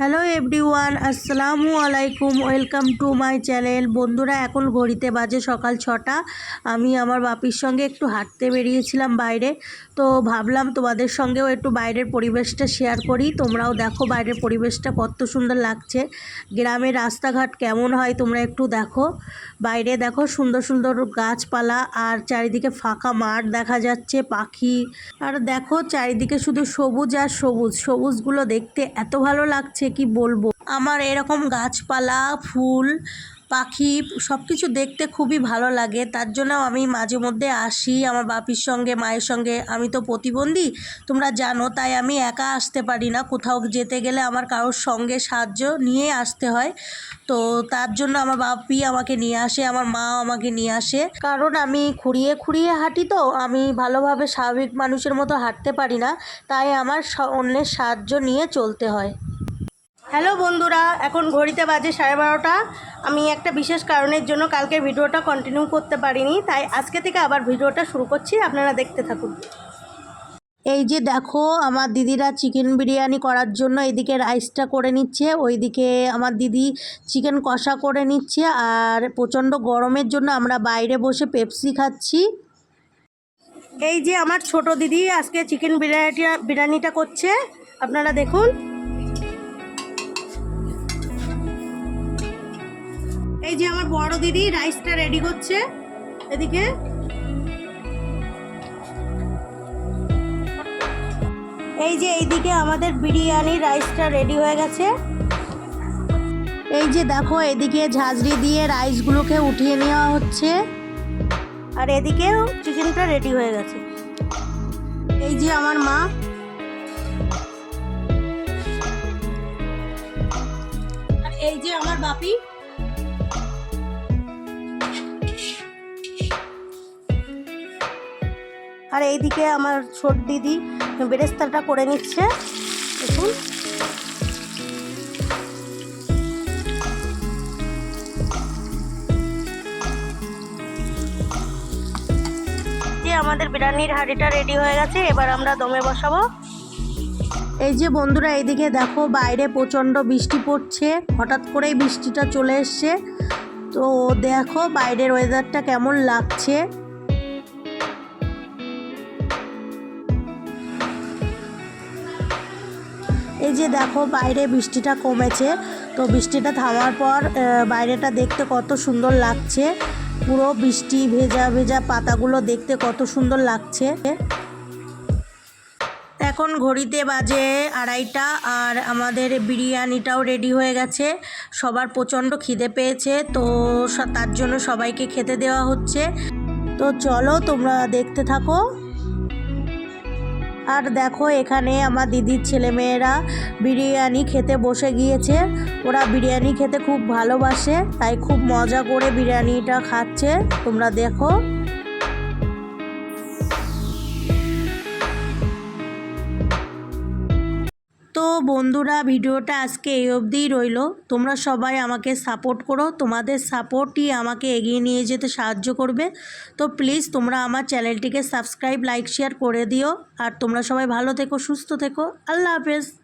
Hello everyone, আসসালামু আলাইকুম, welcome to my channel. বন্ধুরা, এখন ঘড়িতে বাজে সকাল ছটা। আমি আমার বাপির সঙ্গে একটু হাঁটতে বেরিয়েছিলাম বাইরে। তো ভাবলাম তোমাদের সঙ্গেও একটু বাইরের পরিবেশটা শেয়ার করি। তোমরাও দেখো বাইরের পরিবেশটা কত সুন্দর লাগছে। গ্রামের রাস্তাঘাট কেমন হয় তোমরা একটু দেখো। বাইরে দেখো সুন্দর সুন্দর গাছপালা আর চারিদিকে ফাঁকা মাঠ দেখা যাচ্ছে, পাখি। আর দেখো চারিদিকে শুধু সবুজ আর সবুজ। সবুজগুলো দেখতে এত ভালো লাগছে কি বলব? আমার এরকম গাছপালা, ফুল, পাখি সব কিছু দেখতে খুবই ভালো লাগে। তার জন্য আমি মাঝে মধ্যে আসি আমার বাপির সঙ্গে, মায়ের সঙ্গে। আমি তো প্রতিবন্ধী, তোমরা জানো, তাই আমি একা আসতে পারি না। কোথাও যেতে গেলে আমার কারোর সঙ্গে সাহায্য নিয়ে আসতে হয়। তো তার জন্য আমার বাপি আমাকে নিয়ে আসে, আমার মা আমাকে নিয়ে আসে। কারণ আমি খুঁড়িয়ে খুঁড়িয়ে হাঁটি তো, আমি ভালোভাবে স্বাভাবিক মানুষের মতো হাঁটতে পারি না। তাই আমার অন্যের সাহায্য নিয়ে চলতে হয়। হ্যালো বন্ধুরা, এখন ঘড়িতে বাজে সাড়ে বারোটা। আমি একটা বিশেষ কারণের জন্য কালকে ভিডিওটা কন্টিনিউ করতে পারিনি, তাই আজকে থেকে আবার ভিডিওটা শুরু করছি, আপনারা দেখতে থাকুন। এই যে দেখো, আমার দিদিরা চিকেন বিরিয়ানি করার জন্য এদিকে রাইসটা করে নিচ্ছে, ওইদিকে আমার দিদি চিকেন কষা করে নিচ্ছে, আর প্রচণ্ড গরমের জন্য আমরা বাইরে বসে পেপসি খাচ্ছি। এই যে আমার ছোট দিদি আজকে চিকেন বিরিয়ানিটা বিরিয়ানিটা করছে, আপনারা দেখুন। এই যে আমার বড় দিদি রাইসটা রেডি করছে। এদিকে। এই যে এইদিকে আমাদের বিরিয়ানি রাইসটা রেডি হয়ে গেছে। এই যে দেখো, এদিকে ঝাঁঝরি দিয়ে রাইসগুলোকে উঠিয়ে নেওয়া হচ্ছে। আর এদিকেও চিকেনটা রেডি হয়ে গেছে। এই যে আমার মা। আর এই যে আমার বাপি। আর এইদিকে আমার ছোট দিদি বেরেস্তাটা করে নিচ্ছে। দেখুন। আমাদের বিরিয়ানির হাঁড়িটা রেডি হয়ে গেছে, এবার আমরা দমে বসাবো। এই যে বন্ধুরা, এইদিকে দেখো বাইরে প্রচণ্ড বৃষ্টি পড়ছে, হঠাৎ করেই বৃষ্টিটা চলে এসছে। তো দেখো বাইরের ওয়েদারটা কেমন লাগছে। এই যে দেখো বাইরে বৃষ্টিটা কমেছে, তো বৃষ্টিটা থামার পর বাইরেটা দেখতে কত সুন্দর লাগছে। পুরো বৃষ্টি, ভেজা ভেজা পাতাগুলো দেখতে কত সুন্দর লাগছে। এখন ঘড়িতে বাজে আড়াইটা আর আমাদের বিরিয়ানিটাও রেডি হয়ে গেছে। সবার প্রচণ্ড খিদে পেয়েছে, তো তার জন্য সবাইকে খেতে দেওয়া হচ্ছে। তো চলো তোমরা দেখতে থাকো। আর দেখো এখানে আমার দিদির ছেলেমেয়েরা বিরিয়ানি খেতে বসে গিয়েছে। ওরা বিরিয়ানি খেতে খুব ভালোবাসে, তাই খুব মজা করে বিরিয়ানিটা খাচ্ছে। তোমরা দেখো। বন্ধুরা, ভিডিওটা আজকে এই অবধিই রইল। তোমরা সবাই আমাকে সাপোর্ট করো। তোমাদের সাপোর্টই আমাকে এগিয়ে নিয়ে যেতে সাহায্য করবে। তো প্লিজ তোমরা আমার চ্যানেলটিকে সাবস্ক্রাইব, লাইক, শেয়ার করে দিও। আর তোমরা সবাই ভালো থেকো, সুস্থ থেকো। আল্লাহ হাফেজ।